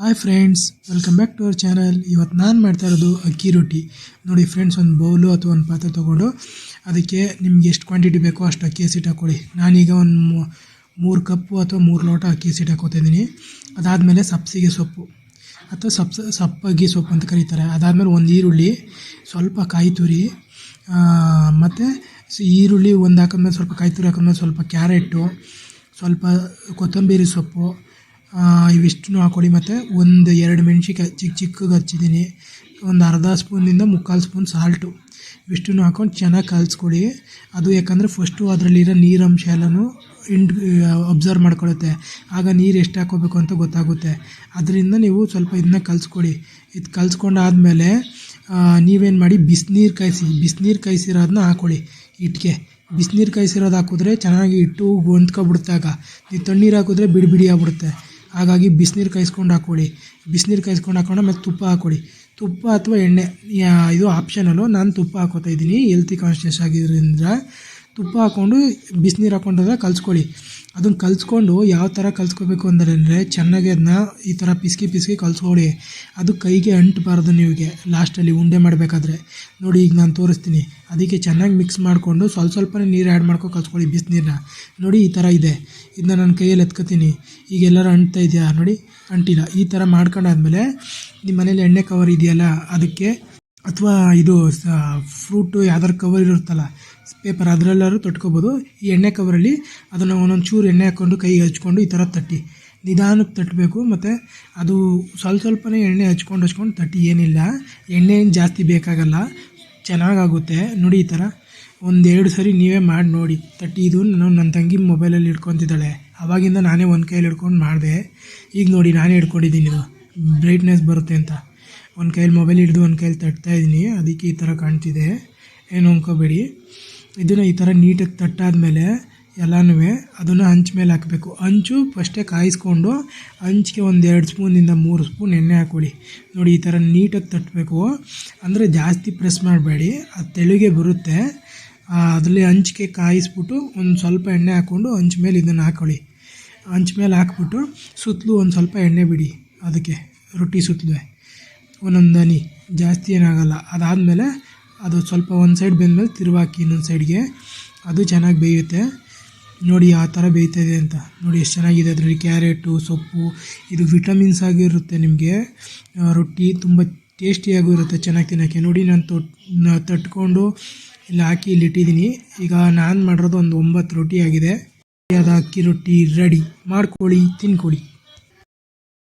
Hi friends welcome back to our channel ಇವತ್ತು ನಾನು ಮಾಡ್ತಾ ಇರೋದು ಅಕ್ಕಿ ರೊಟ್ಟಿ. ನೋಡಿ ಫ್ರೆಂಡ್ಸ್ ಒಂದು ಬೌಲು ಅಥವಾ ಒಂದು ಪಾತ್ರೆ ತೊಗೊಂಡು ಅದಕ್ಕೆ ನಿಮ್ಗೆ ಎಷ್ಟು ಕ್ವಾಂಟಿಟಿ ಬೇಕೋ ಅಷ್ಟು ಅಕ್ಕಿ ಹಸಿಟ್ಟು ಹಾಕ್ಕೊಳ್ಳಿ. ನಾನೀಗ ಒಂದು ಮೂರು ಕಪ್ಪು ಅಥವಾ ಮೂರು ಲೋಟ ಅಕ್ಕಿ ಹಸಿಟ್ಟು ಹಾಕೋತಿದ್ದೀನಿ ಅದಾದಮೇಲೆ ಸಬ್ಸಿಗೆ ಸೊಪ್ಪು ಅಥವಾ ಸಪ್ಸ ಸಪ್ಪಗಿ ಸೊಪ್ಪು ಅಂತ ಕರೀತಾರೆ. ಅದಾದಮೇಲೆ ಒಂದು ಈರುಳ್ಳಿ, ಸ್ವಲ್ಪ ಕಾಯಿ ತುರಿ ಮತ್ತು ಈರುಳ್ಳಿ ಒಂದು ಹಾಕಿದ್ಮೇಲೆ ಸ್ವಲ್ಪ ಕಾಯಿ ತುರಿ ಹಾಕಿದ್ಮೇಲೆ ಸ್ವಲ್ಪ ಕ್ಯಾರೆಟು, ಸ್ವಲ್ಪ ಕೊತ್ತಂಬರಿ ಸೊಪ್ಪು ಇವಿಷ್ಟನ್ನು ಹಾಕ್ಕೊಳ್ಳಿ ಮತ್ತು ಒಂದು ಎರಡು ಮೆಣ್ಸಿನ್ಕಾಯಿ ಚಿಕ್ಕ ಚಿಕ್ಕಗೆ ಹಚ್ಚಿದ್ದೀನಿ. ಒಂದು ಅರ್ಧ ಸ್ಪೂನಿಂದ ಮುಕ್ಕಾಲು ಸ್ಪೂನ್ ಸಾಲ್ಟು. ಇವಿಷ್ಟನ್ನು ಹಾಕ್ಕೊಂಡು ಚೆನ್ನಾಗಿ ಕಲಿಸ್ಕೊಡಿ. ಅದು ಯಾಕಂದರೆ ಫಸ್ಟು ಅದರಲ್ಲಿರೋ ನೀರಂಶ ಎಲ್ಲನೂ ಇಂಡ್ ಅಬ್ಸರ್ವ್ ಮಾಡ್ಕೊಳ್ಳುತ್ತೆ ಆಗ ನೀರು ಎಷ್ಟು ಹಾಕೋಬೇಕು ಅಂತ ಗೊತ್ತಾಗುತ್ತೆ. ಅದರಿಂದ ನೀವು ಸ್ವಲ್ಪ ಇದನ್ನ ಕಲಿಸ್ಕೊಡಿ. ಇದು ಕಲಿಸ್ಕೊಂಡಾದಮೇಲೆ ನೀವೇನು ಮಾಡಿ ಬಿಸಿನೀರು ಕಾಯಿಸಿ, ಬಿಸಿನೀರು ಕಾಯಿಸಿರೋದನ್ನ ಹಾಕ್ಕೊಳ್ಳಿ ಹಿಟ್ಟಿಗೆ ಬಿಸಿನೀರು ಕಾಯಿಸಿರೋದು ಹಾಕಿದ್ರೆ ಚೆನ್ನಾಗಿ ಹಿಟ್ಟು ಹೊಂದ್ಕೊಬಿಡುತ್ತೆ ನೀವು ತಣ್ಣೀರು ಹಾಕಿದ್ರೆ ಬಿಡಿ ಬಿಡಿ ಆಗ್ಬಿಡುತ್ತೆ. ಹಾಗಾಗಿ ಬಿಸಿನೀರು ಕಾಯಿಸ್ಕೊಂಡು ಹಾಕ್ಕೊಳ್ಳಿ. ಬಿಸಿನೀರು ಕಾಯಿಸ್ಕೊಂಡು ಹಾಕ್ಕೊಂಡು ಮತ್ತು ತುಪ್ಪ ಹಾಕ್ಕೊಳ್ಳಿ. ತುಪ್ಪ ಅಥವಾ ಎಣ್ಣೆ ಇದು ಆಪ್ಷನಲ್ಲು ನಾನು ತುಪ್ಪ ಹಾಕೋತಾ ಇದ್ದೀನಿ. ಹೆಲ್ತಿ ಕಾನ್ಶಿಯಸ್ ಆಗಿದ್ದರಿಂದ ತುಪ್ಪ ಹಾಕ್ಕೊಂಡು ಬಿಸಿನೀರು ಹಾಕೊಂಡ್ರೆ ಕಲಿಸ್ಕೊಳ್ಳಿ. ಅದನ್ನು ಕಲಿಸ್ಕೊಂಡು ಯಾವ ಥರ ಕಲಿಸ್ಕೋಬೇಕು ಅಂದರೆ ಚೆನ್ನಾಗಿ ಅದನ್ನ ಈ ಥರ ಪಿಸ್ಕಿ ಪಿಸ್ಕಿ ಕಲಿಸ್ಕೊಳ್ಳಿ. ಅದು ಕೈಗೆ ಅಂಟಬಾರ್ದು ನೀವಿಗೆ. ಲಾಸ್ಟಲ್ಲಿ ಉಂಡೆ ಮಾಡಬೇಕಾದ್ರೆ. ನೋಡಿ, ಈಗ ನಾನು ತೋರಿಸ್ತೀನಿ. ಅದಕ್ಕೆ ಚೆನ್ನಾಗಿ ಮಿಕ್ಸ್ ಮಾಡಿಕೊಂಡು ಸ್ವಲ್ಪ ಸ್ವಲ್ಪನೇ ನೀರು ಆ್ಯಡ್ ಮಾಡ್ಕೊಂಡು ಕಲಿಸ್ಕೊಳ್ಳಿ ಬಿಸಿನೀರನ್ನ ನೋಡಿ, ಈ ಥರ ಇದೆ. ಇದನ್ನ ನನ್ನ ಕೈಯಲ್ಲಿ ಎತ್ಕೋತೀನಿ. ಈಗ ಎಲ್ಲರೂ ಅಂಟ್ತಾ ಇದೆಯಾ? ನೋಡಿ, ಅಂಟಿಲ್ಲ. ಈ ಥರ ಮಾಡ್ಕೊಂಡಾದ್ಮೇಲೆ ನಿಮ್ಮ ಮನೇಲಿ ಎಣ್ಣೆ ಕವರ್ ಇದೆಯಲ್ಲ, ಅದಕ್ಕೆ ಅಥವಾ ಇದು ಫ್ರೂಟು ಯಾವ್ದಾರು ಕವರ್ ಇರುತ್ತಲ್ಲ ಪೇಪರ್ ಅದರಲ್ಲಾದ್ರು ತಟ್ಕೋಬೋದು. ಈ ಎಣ್ಣೆ ಕವರಲ್ಲಿ ಅದನ್ನು ಒಂದೊಂದು ಚೂರು ಎಣ್ಣೆ ಹಾಕ್ಕೊಂಡು ಕೈಗೆ ಹಚ್ಕೊಂಡು ಈ ಥರ ತಟ್ಟಿ. ನಿಧಾನಕ್ಕೆ ತಟ್ಟಬೇಕು ಮತ್ತು ಅದು ಸ್ವಲ್ಪ ಸ್ವಲ್ಪನೇ ಎಣ್ಣೆ ಹಚ್ಕೊಂಡು ಹಚ್ಕೊಂಡು ತಟ್ಟಿ. ಏನಿಲ್ಲ, ಎಣ್ಣೆ ಏನು ಜಾಸ್ತಿ ಬೇಕಾಗಲ್ಲ, ಚೆನ್ನಾಗಾಗುತ್ತೆ. ನೋಡಿ ಈ ಥರ ಒಂದೆರಡು ಸರಿ ನೀವೇ ಮಾಡಿ ನೋಡಿ. ತಟ್ಟಿ ಇದು ನಾನು ನನ್ನ ತಂಗಿ ಮೊಬೈಲಲ್ಲಿ ಹಿಡ್ಕೊತಿದ್ದಾಳೆ ಅವಾಗಿಂದ ನಾನೇ ಒಂದು ಕೈಯಲ್ಲಿ ಹಿಡ್ಕೊಂಡು ಮಾಡಿದೆ. ಈಗ ನೋಡಿ, ನಾನೇ ಹಿಡ್ಕೊಂಡಿದ್ದೀನಿ ಇದು. ಬ್ರೈಟ್ನೆಸ್ ಬರುತ್ತೆ ಅಂತ. ಒಂದು ಕೈಯಲ್ಲಿ ಮೊಬೈಲ್ ಹಿಡಿದು ಒಂದು ಕೈಯಲ್ಲಿ ತಟ್ತಾ ಇದ್ದೀನಿ. ಅದಕ್ಕೆ ಈ ಥರ ಕಾಣ್ತಿದೆ. ಏನು ಅಂದ್ಕೋಬೇಡಿ ಇದನ್ನು ಈ ಥರ ನೀಟಾಗಿ ತಟ್ಟಾದಮೇಲೆ ಎಲ್ಲನೂ ಅದನ್ನು ಹಂಚು ಮೇಲೆ ಹಾಕಬೇಕು. ಹಂಚು ಫಸ್ಟೇ ಕಾಯಿಸ್ಕೊಂಡು ಹಂಚಿಗೆ ಒಂದು ಎರಡು ಸ್ಪೂನಿಂದ ಮೂರು ಸ್ಪೂನ್ ಎಣ್ಣೆ ಹಾಕ್ಕೊಳ್ಳಿ ನೋಡಿ ಈ ಥರ ನೀಟಾಗಿ ತಟ್ಟಬೇಕು ಅಂದರೆ ಜಾಸ್ತಿ ಪ್ರೆಸ್ ಮಾಡಬೇಡಿ. ಅದು ತೆಳುಗೆ ಬರುತ್ತೆ. ಅದರಲ್ಲಿ ಹಂಚಿಗೆ ಕಾಯಿಸ್ಬಿಟ್ಟು ಒಂದು ಸ್ವಲ್ಪ ಎಣ್ಣೆ ಹಾಕ್ಕೊಂಡು ಹಂಚು ಮೇಲೆ ಇದನ್ನು ಹಾಕ್ಕೊಳ್ಳಿ ಹಂಚು ಮೇಲೆ ಹಾಕ್ಬಿಟ್ಟು ಸುತ್ತಲೂ ಒಂದು ಸ್ವಲ್ಪ ಎಣ್ಣೆ ಬಿಡಿ. ಅದಕ್ಕೆ ರೊಟ್ಟಿ ಸುತ್ತಲೂ ಒಂದೊಂದು ಜಾಸ್ತಿ ಏನಾಗಲ್ಲ. ಅದಾದಮೇಲೆ ಅದು ಸ್ವಲ್ಪ ಒಂದು ಸೈಡ್ ಬೆಂದಮೇಲೆ ತಿರುವಾಕಿ ಇನ್ನೊಂದು ಸೈಡ್ಗೆ ಅದು ಚೆನ್ನಾಗಿ ಬೇಯುತ್ತೆ. ನೋಡಿ ಆ ಥರ ಬೇಯ್ತಾಯಿದೆ ಅಂತ. ನೋಡಿ ಎಷ್ಟು ಚೆನ್ನಾಗಿದೆ ಅದರಲ್ಲಿ ಕ್ಯಾರೆಟು, ಸೊಪ್ಪು. ಇದು ವಿಟಮಿನ್ಸ್ ಆಗಿರುತ್ತೆ ನಿಮಗೆ. ರೊಟ್ಟಿ ತುಂಬ ಟೇಸ್ಟಿಯಾಗೂ ಇರುತ್ತೆ ಚೆನ್ನಾಗಿ ತಿನ್ನೋಕ್ಕೆ. ನೋಡಿ ನಾನು ತೊಟ್ ತಟ್ಕೊಂಡು ಇಲ್ಲಿ ಹಾಕಿ ಇಲ್ಲಿ ಇಟ್ಟಿದ್ದೀನಿ. ಈಗ ನಾನು ಮಾಡಿರೋದು ಒಂದು ಒಂಬತ್ತು ರೊಟ್ಟಿ ಆಗಿದೆ. ಅದು ಅಕ್ಕಿ ರೊಟ್ಟಿ, ರೆಡಿ. ಮಾಡ್ಕೊಳ್ಳಿ, ತಿನ್ಕೊಳ್ಳಿ.